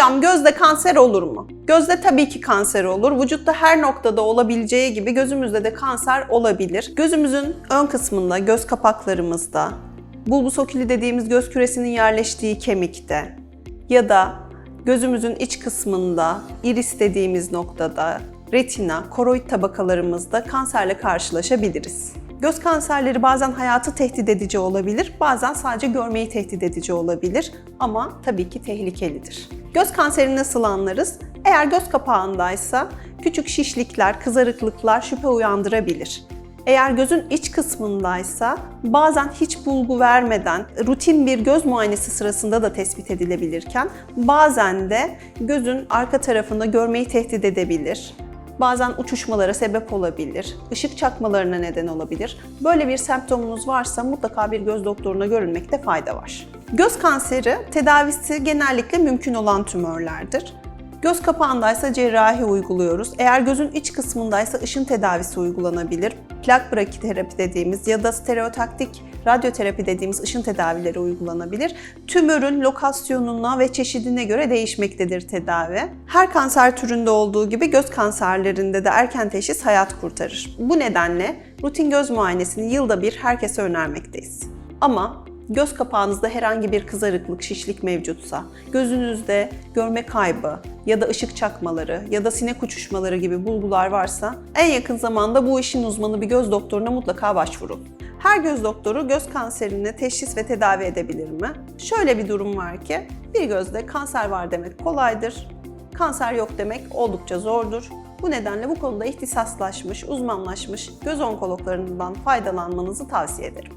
Hocam gözde kanser olur mu? Gözde tabii ki kanser olur. Vücutta her noktada olabileceği gibi gözümüzde de kanser olabilir. Gözümüzün ön kısmında, göz kapaklarımızda, bulbus oculi dediğimiz göz küresinin yerleştiği kemikte ya da gözümüzün iç kısmında, iris dediğimiz noktada, retina, koroid tabakalarımızda kanserle karşılaşabiliriz. Göz kanserleri bazen hayatı tehdit edici olabilir, bazen sadece görmeyi tehdit edici olabilir ama tabii ki tehlikelidir. Göz kanserini nasıl anlarız? Eğer göz kapağındaysa küçük şişlikler, kızarıklıklar şüphe uyandırabilir. Eğer gözün iç kısmındaysa bazen hiç bulgu vermeden rutin bir göz muayenesi sırasında da tespit edilebilirken bazen de gözün arka tarafında görmeyi tehdit edebilir. Bazen uçuşmalara sebep olabilir, ışık çakmalarına neden olabilir. Böyle bir semptomunuz varsa mutlaka bir göz doktoruna görünmekte fayda var. Göz kanseri tedavisi genellikle mümkün olan tümörlerdir. Göz kapağındaysa cerrahi uyguluyoruz. Eğer gözün iç kısmındaysa ışın tedavisi uygulanabilir. Plak brakiterapi dediğimiz ya da stereotaktik radyoterapi dediğimiz ışın tedavileri uygulanabilir. Tümörün lokasyonuna ve çeşidine göre değişmektedir tedavi. Her kanser türünde olduğu gibi göz kanserlerinde de erken teşhis hayat kurtarır. Bu nedenle rutin göz muayenesini yılda bir herkese önermekteyiz. Ama göz kapağınızda herhangi bir kızarıklık, şişlik mevcutsa, gözünüzde görme kaybı ya da ışık çakmaları ya da sinek uçuşmaları gibi bulgular varsa en yakın zamanda bu işin uzmanı bir göz doktoruna mutlaka başvurun. Her göz doktoru göz kanserini teşhis ve tedavi edebilir mi? Şöyle bir durum var ki bir gözde kanser var demek kolaydır. Kanser yok demek oldukça zordur. Bu nedenle bu konuda ihtisaslaşmış, uzmanlaşmış göz onkologlarından faydalanmanızı tavsiye ederim.